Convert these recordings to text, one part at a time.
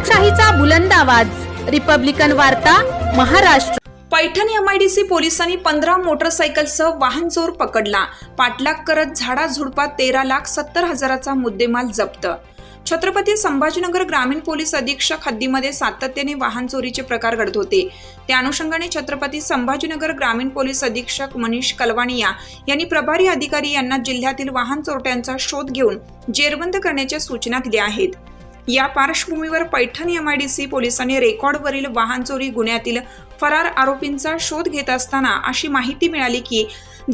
लोकशाहीचा बुलंद आवाज. रिपब्लिकन वार्ता महाराष्ट्र. पैठण एमआयडीसी पोलिसांनी पंधरा मोटरसायकलसह वाहन चोर पकडला. पाठलाग करत झाडा झुडपात तेरा लाख सत्तर हजाराचा मुद्देमाल जप्त. छत्रपती संभाजीनगर ग्रामीण पोलीस अधीक्षक हद्दीमध्ये सातत्याने वाहन चोरीचे प्रकार घडत होते. त्या अनुषंगाने छत्रपती संभाजीनगर ग्रामीण पोलीस अधीक्षक मनीष कलवाणिया यांनी प्रभारी अधिकारी यांना जिल्ह्यातील वाहन चोरट्यांचा शोध घेऊन जेरबंद करण्याच्या सूचना दिल्या आहेत. या पार्श्वभूमीवर पैठण एमआयडीसी पोलिसांनी रेकॉर्डवरील वाहन चोरी गुन्ह्यातील फरार आरोपींचा शोध घेत असताना अशी माहिती मिळाली की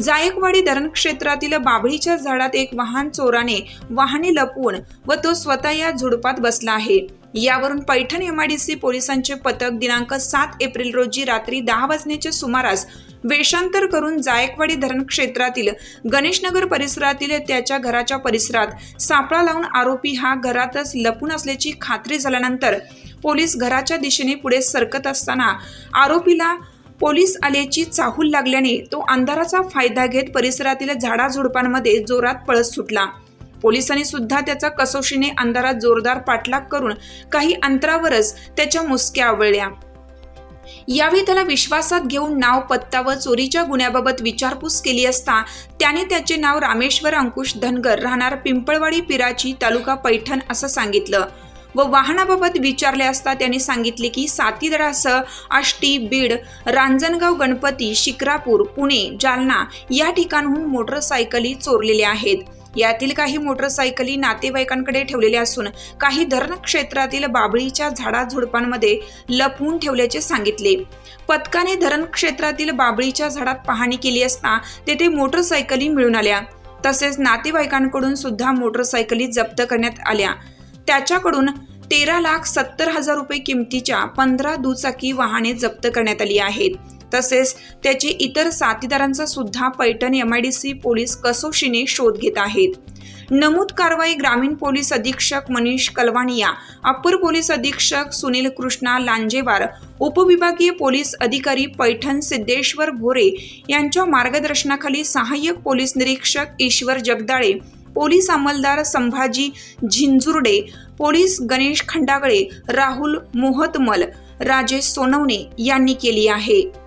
जायकवाडी धरण क्षेत्रातील बाभळीच्या झाडात एक वाहन चोराने वाहने लपवून व तो स्वतः या झुडपात बसला आहे. यावरून पैठण एमआयडीसी पोलिसांचे पथक दिनांक सात एप्रिल रोजी रात्री दहा वाजण्याच्या सुमारास वेषांतर करून जायकवाडी धरण क्षेत्रातील गणेशनगर परिसरातील त्याच्या घराच्या परिसरात सापळा लावून आरोपी हा घरातच लपून असल्याची खात्री झाल्यानंतर पोलीस घराच्या दिशेने पुढे सरकत असताना आरोपीला पोलीस आल्याची चाहूल लागल्याने तो अंधाराचा फायदा घेत परिसरातील झाडाझुडपांमध्ये जोरात पळत सुटला. पोलिसांनी सुद्धा त्याचा कसोशीने अंधारात जोरदार पाठलाग करून काही अंतरावरच त्याच्या मुसक्या आवळल्या. यावेळी त्याला विश्वासात घेऊन नाव पत्ता व चोरीच्या गुन्ह्याबाबत विचारपूस केली असता त्याने त्याचे नाव रामेश्वर अंकुश धनगर राहणार पिंपळवाडी पिराची तालुका पैठण असं सांगितलं. व वाहनाबाबत विचारले असता त्यांनी सांगितले की सातीदरासह आष्टी बीड रांजणगाव गणपती शिक्रापूर पुणे जालना या ठिकाणहून मोटरसायकली चोरलेल्या आहेत. यातील काही मोटरसायकली नातेवाईकांकडे ठेवलेल्या असून काही धरण क्षेत्रातील बाभळीच्या झाडाझुडपांमध्ये लपवून ठेवल्याचे सांगितले. पथकाने धरण क्षेत्रातील बाभळीच्या झाडात पाहणी केली असता तेथे मोटरसायकली मिळून आल्या. तसेच नातेवाईकांकडून सुद्धा मोटरसायकली जप्त करण्यात आल्या. त्याच्याकडून तेरा लाख सत्तर हजार रुपये किमतीच्या पंधरा दुचाकी वाहने जप्त करण्यात आली आहेत. तसेच त्याचे इतर साथीदारांचा सुद्धा पैठण सी पोलीस कसोशीने शोध घेत आहेत. नमूद कारवाई ग्रामीण पोलीस अधीक्षक मनीष कलवाणिया अप्पर पोलीस अधीक्षक सुनील कृष्णा लांजेवार उपविभागीय पोलीस अधिकारी पैठण सिद्धेश्वर भोरे यांच्या मार्गदर्शनाखाली सहाय्यक पोलीस निरीक्षक ईश्वर जगदाळे पोलीस अंमलदार संभाजी झिंजुर्डे पोलीस गणेश खंडागळे राहुल मोहतमल राजेश सोनवणे यांनी केली आहे.